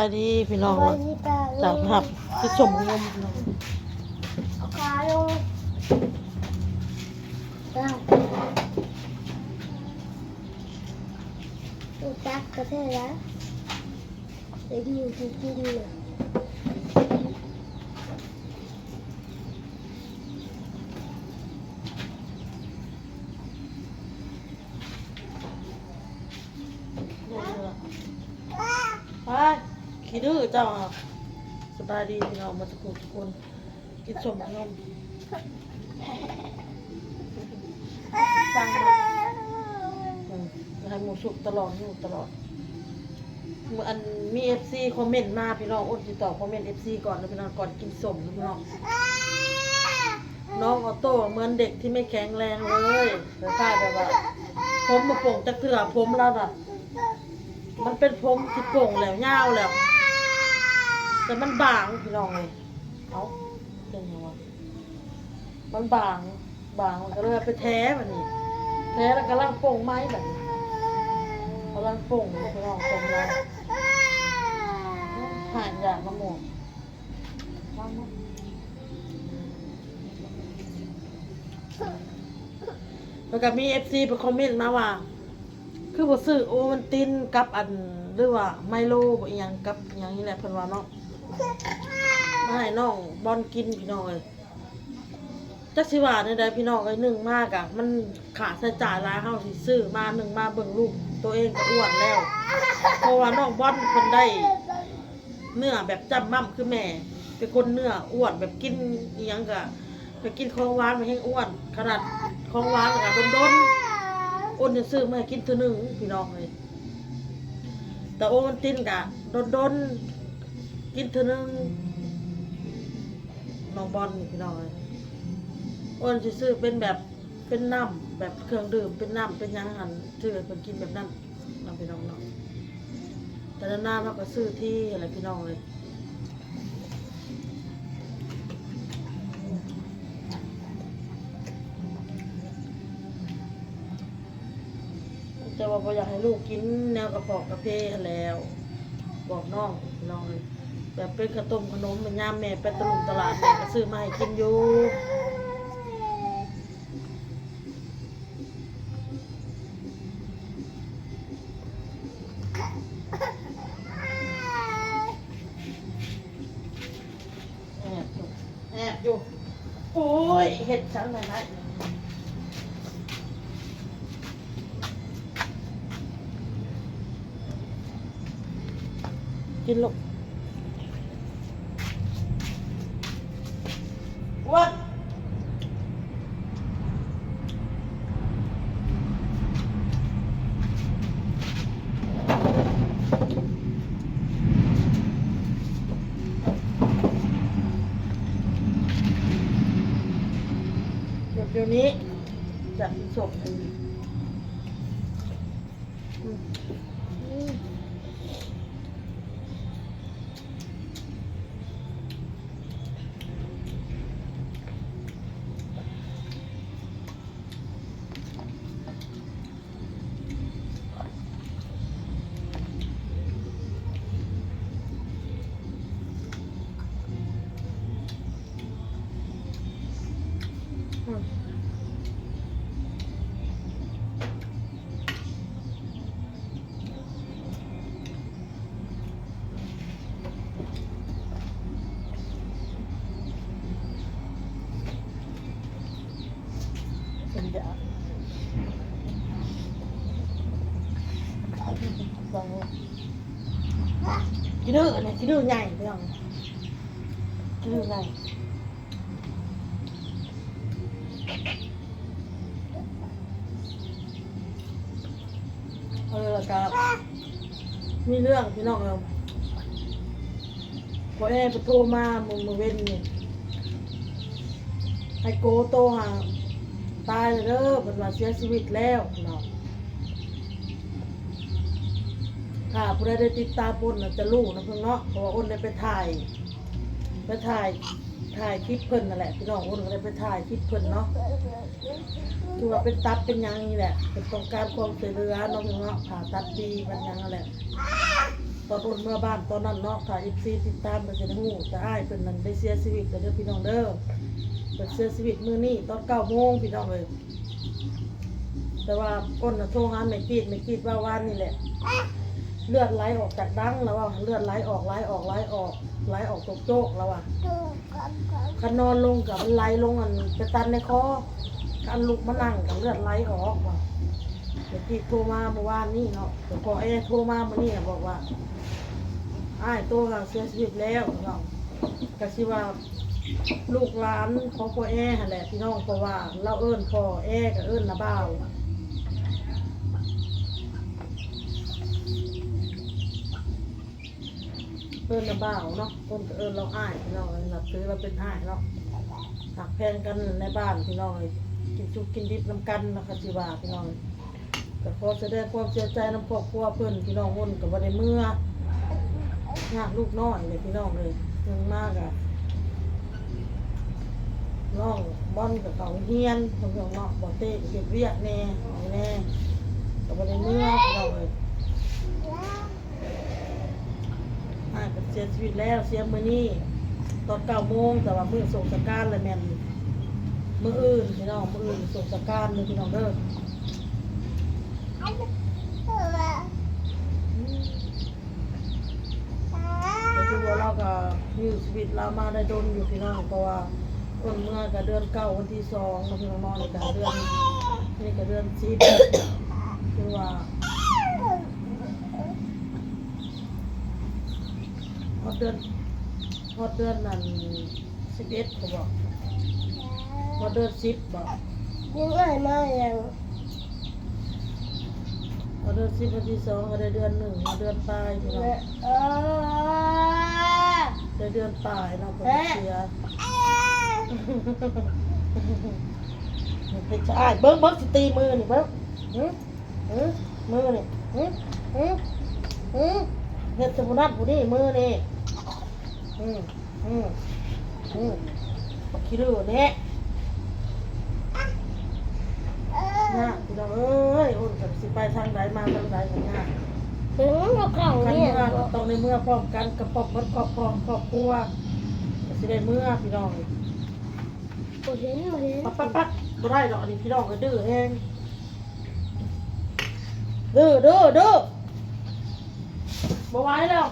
สวัสดีพี่น้องวันนี้ปลาลจากงภาพที่ชมงมพี่น้องเอาขาลงได้ดูจักกระเทยแล้วเดี๋ยวอยู่ที่ที่ดีเลย ไป ขี้ดื้อเจ้าครับสบายดีพี่น้องมาสักครู่ทุกคนกินชมงมสั่งมาอืมให้หมูสุกตลอดอยู่ตลอดเมื่ออันมีเอฟซีคอมเมนต์มาพี่น้องอดติดต่อคอมเมนต์เอฟซีก่อนนะพี่น้องก่อนกินสมนะพี่น้องน้องออโต้เหมือนเด็กที่ไม่แข็งแรงเลยแต่ถ้าแบบว่าผมมาโป่งจะเถื่อผมแล้วน่ะมันเป็นผมที่โป่งแล้วยาวแล้ว แต่มันบางพี่น้องเลยเอาเป็นยังไงวะมันบาง บางมันก็เลยไปแท้แบบนี้ แท้แล้วก็ล่างโป่งไม้แบบนี้กำลังโป่งพี่น้องผมแล้วหายอยากมาหมดวางมาแล้วก็มีเอฟซีไปคอมเมนต์มาว่า คือบ่ซื้อโอมันตินกับอันหรือว่าไมโลบอีหยังกับอีหยังนี่แหละเพิ่นว่าเนาะ มาให้น้องบอลกินพี่น้องเอ้ยจักสิว่าได้ใดพี่น้องเอ้ยหนึ่งมากอะมันขาดใช้จ่ายหลายเฮาสิซื้อมาหนึ่งมาเบิ่งลูกตัวเองก็อ้วนแล้วเพราะว่าน้องบอลเพิ่นได้เนื้อแบบจำม่ำคือแม่ เป็นคนเนื้ออ้วนแบบกินเอียงก็ไปกินของหวานมาให้อ้วน ขนาดของหวานก็ดนๆโอนจะซื้อมาให้กินตัวหนึ่งพี่น้องเลยแต่โอนตินกะโดนโดนๆ กินตัวหนึ่งน้องบอลพี่น้องเลยโอนจะซื้อเป็นแบบเป็นน้ำแบบเครื่องดื่มเป็นน้ำเป็นยังหันซื้อให้เป็นกินแบบนั้นน้องพี่น้องเนาะแต่ด้านหน้าเราก็ซื้อที่อะไรพี่น้องเลยจะว่าบ่อยากให้ลูกกินแนวกระเพาะกระเพาะแล้ว บอกน้องน้องเลย แบบเป็นขนมขนมเป็นย่ามแม่ไปตลาดตลาดแม่ก็ซื้อมาให้กินอยู่แอบอยู่แอบอยู่โอ้ยเห็ดจังเลยนะกินลูกวัดเดี๋ยวเดี๋ยว นี้จะศพอืม อืม อืมเป็นยาสอง กินดื้อเนี่ยกินดื้อใหญ่เรื่องกินดื้อใหญ่เออแล้วก็มีเรื่องพี่น้องเราพอแอร์ไปโทรมามึงมาเว้นเนี่ยไอโกโตหาตายแล้วเด้อเป็นว่าเสียชีวิตแล้วเนาะ ถ้าผู้ใดได้ติดตามบนน่ะจะรู้นะเพิ่นเนาะเพราะว่าอ้นได้ไปถ่ายไปถ่ายถ่ายคลิปเพิ่นนั่นแหละพี่น้องอ้นก็ได้ไปถ่ายคลิปเพิ่นเนาะคือว่าเป็นตัดเป็นหยังนี่แหละเป็นต้องการความช่วยเหลือน้องเนาะผ่าตัดดีมันหยังนั่นแหละตอนอุ่นเมื่อบ้านตอนนั้นเนาะถ่ายอีซีติดตามไปจะหูจะอ้ายเป็นนั้นได้เสียชีวิตแต่เด้อพี่น้องเด้อเป็นเสียชีวิตมื้อนี้ตอนเก้าโมงพี่น้องเลยแต่ว่าอ้นน่ะโทรหาแม่กีดแม่กีดว่าวานนี่แหละ เลือดไหลออกจากดังแล้วว่าเลือดไหลออกไหลออกไหลออกไหลออกตกโจกแล้วว่าดูกับกับคันนอนลงกับไหลลงอันไปตันในคอคันลุกมานั่งกับเลือดไหลออกว่ะเดี๋ยวพี่โทรมาเมื่อวานนี่เนาะเดี๋ยวพอไอ้โทรมาเมื่อนี้น่บอกว่าไอ้ายตัวก็เสียชีวิตแล้วเนาะก็สิว่าลูกหลานของพ่อแอ่แหละพี่น้องเพราะว่าเราเอิ้นพ่อแอกับเอิ้นนาบ่าว เอิ้นนบ่าวเนาะคนก็เอิ้นเราอ้ายพี่น้องนับถือเราเป็นอ้ายเนาะหักแพงกันในบ้านพี่น้องกินชุกกินดิบน้ำกันนะคะสิว่าพี่น้องก็ขอแสดงความเสียใจน้ำครอบครัวเพื่อนพี่น้องวนกับวันในเมื่อยากลูกน้อยเลยพี่น้องเลยเรื่งมากอะน้องบอนกับเขาเฮียนทำอย่างเนาะบอเต้เก็บเวียกแน่แน่กับวันในเมื่อพี่น้องเลยอ่าก็ เสียชีวิตแล้วเสียมือนี้ตอนเก้าโมงแต่ว่ามือส่งสการเลยแม่นมืออื่นพี่น้องมืออื่นส่งสการเลยพี่น้องเด้อแต่ที่ว่าเราก็อยู่ชีวิตเรามาได้โดนอยู่พี่น้องเพราะว่าคนเมื่อกับเดือนเก้าวันที่สองมาพี่น้องนอนในกับเดือนนี่กับเดือนสิบคือว่า พอเดือนพอเดือนนั้นสิบเอ็ดเขาบอกพอเดือนสิบบอกยังไงมาอย่างพอเดือนสิบวันที่สองก็ได้เดือนหนึ่งมาเดือนปลายพี่น้องเออได้เดือนปลายเนาะเพิ่นเสียไปจ่ายเบิ้งเบิ้งสิตีมือนี่เบิ้งหือหือมือนี่หือหือหือเฮ็ดสมุนัดผู้นี่มือนี่ อืมอืมอืมบักขี้ดื้อแน่นะพี่น้องเอ้ยโอุ่นกับสิไปทางใดมาทางใดกันยากถึงเราเก่าคันเนี่ยเมื่อก็ต้องในเมื่อพร้อมกันกับครอบครัวครอบครัวครอบครัวก็สิได้เมื่อพี่น้องผมเห็นผมเห็นปั๊บปั๊บปั๊บบ่ได้ดอกอันนี้พี่น้องก็ดื้อแฮงดื้อดื้อดื้อบ่ไหวแล้ว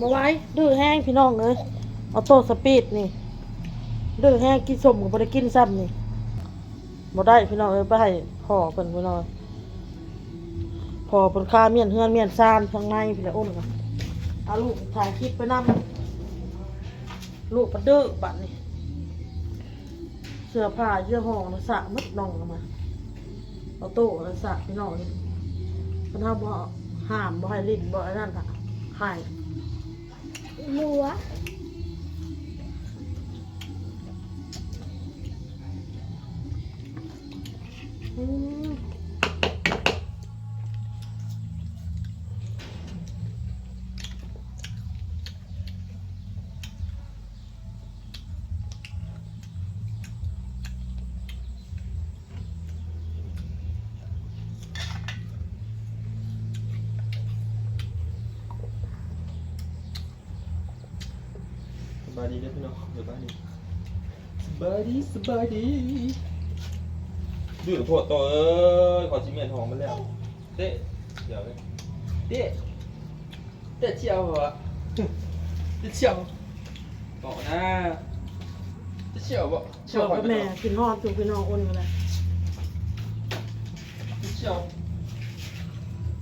บ่ไหวดื้อแห้งพี่น้องเลยเอาโต้สปีดนี่ดื้อแห้งกินสมก็บ่ได้กินซ้ำนี่บ่ได้พี่น้องเอ้ยไปให้พ่อเพิ่นพี่น้องพ่อเพิ่นค่าเมียนเฮือนเมียนซ่านข้างในพี่ละอ้นก็เอาลูกถ่ายคลิปไปนำลูกปะดื้อบัดนี้เสื้อผ้าเสื้อห้องนะสระมัดน่องออกมาเอาโต๊ะแล้วสระพี่น้องนี่เพนทำบ่ห้ามบ่ให้ลิ้นบ่อันนั้นค่ะหาย หัวอืม บายดีเด้อพี่น้องสบายดีสบายดีสบายดีดื้อโทษตัวเอ้ยขอชิมเมียนหอมมาแล้วเต้เดี๋ยวเลยเต้เต้เชียวเหรอเต้เชียวต่อนะเต้เชียวบ่ชอบกับแม่กินฮอดจูพี่น้องอ้นมาเลยเต้เชียว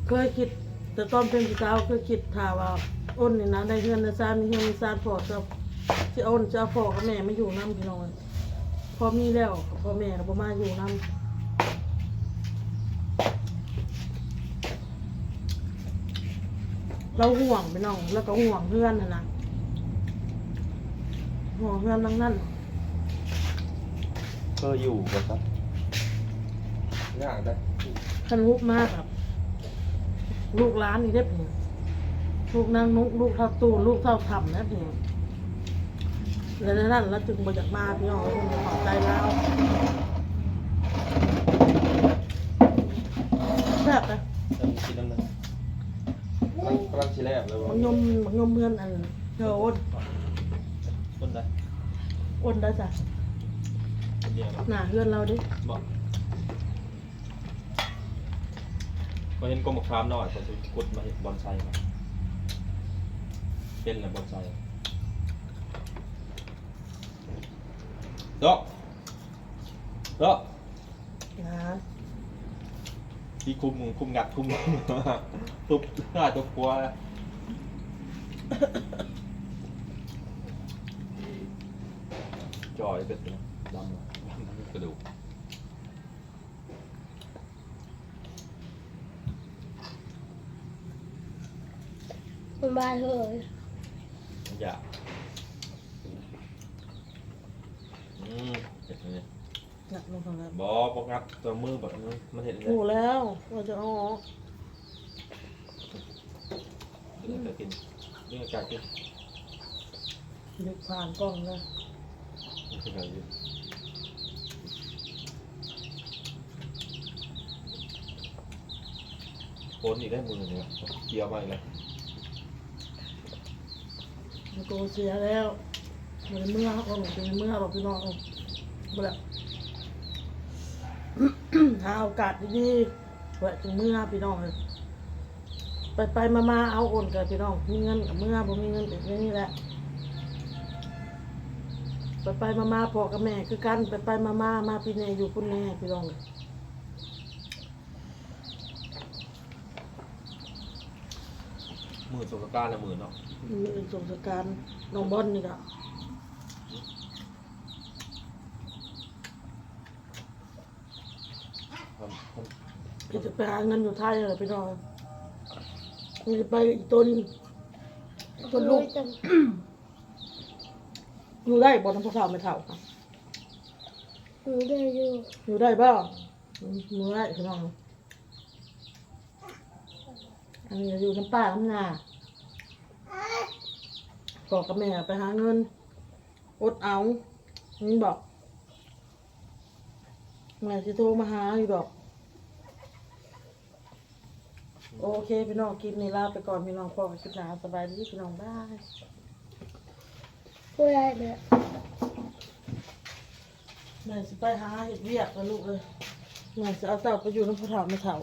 เคยคิดแต่ตอนเป็นพี่สาวเคยคิดถ้าว่าอ้นนี่นะได้เฮือนในซานมีเฮือนในซานพ่อจะ สิอ้นจะเอาพ่อกับแม่ไม่อยู่นำพี่น้องพอมีแล้วก็พ่อแม่ก็บ่มาอยู่นำเราห่วงไปน้อง แล้วก็ห่วงเพื่อนนะนะห่วงเพื่อนทั้งนั้นเคยอยู่กับครับยากได้คันลุกมากครับ ลูกร้านนี่ได้เพียงลูกนางนุกลูกเท่าตูนลูกเท่าทำนะเพียง แล้วในนั้นแล้วจึงมาจากมาพี่น้องคงจะขอบใจแล้วแซ่บนะแล้วมีกินน้ำหนึ่งมันำลังชิแลบเลยมังยมมังยมเพื่อนอันเธออ้นคนใดอ้นได้จ้ะคนเดียวหน้าเพื่อนเราดิ บอกก็เห็นกลมครามหน่อยผมจะกดมาเห็นบอลไซมาเป็นแหละบอลไซ ดอกดอกนะที่คุมคุมงัดคุมตุบหน้าตุบกลัวจ อยเป็นดำดำกระดูกมันบ้าเถอะอย่าอืมเห็นไหมหนักลงทางนั้นบอปงัดตัวมือแบบนี้มันเห็นเลยหูแล้วว่าจะเอาออกเรื่องการกินเรื่องการกินดึกผ่านกล้องเลยเรื่องการกินโคนอีกได้มือเนี่ยเกี่ยวมาอีกแล้วมันโกเสียแล้ว มันเมื่อเขาบอกเป็นเมื่อเราพี่น้องบ่ละหาโอกาสดีๆแวะถึงเมื่อพี่น้องเลยไปไปมามาเอาโอนกันพี่น้องมีเงินกับเมื่อบ่มีเงินเป็นอย่างนี้แหละไปไปมามาพ่อกับแม่คือกันไปไปมามามาพี่แน่อยู่พุ่นแน่พี่น้องมือสงการละมือเนาะ มีสงสการน้องบอลนี่ก็ ทำทำพี่จะไปหาเงินอยู่ไทยเลยพี่น้องนี่จะไปอีกต้นต้นลูกจังอยู่ได้บ่น้ำพะเท่าไม่เท่าค่ะหนูได้อยู่อยู่ได้บ่มือได้พี่น้องอันนี้อยู่น้ำป้าน้ำนาบอกกับแม่ไปหาเงิน อดเอานี่บอกแม่สิโทรมาหาอยู่ดอก โอเค พี่น้องคลิปนี้ลาไปก่อนพี่น้องพ่อกับคลิปหน้าสบายดีพี่น้องบ้ายผู้ใหญ่เลยแม่สิไปหาเห็ดเวียกแล้วลูกเลยแม่สิเอาเต่าไปอยู่น้ำพระเถาไม่เถา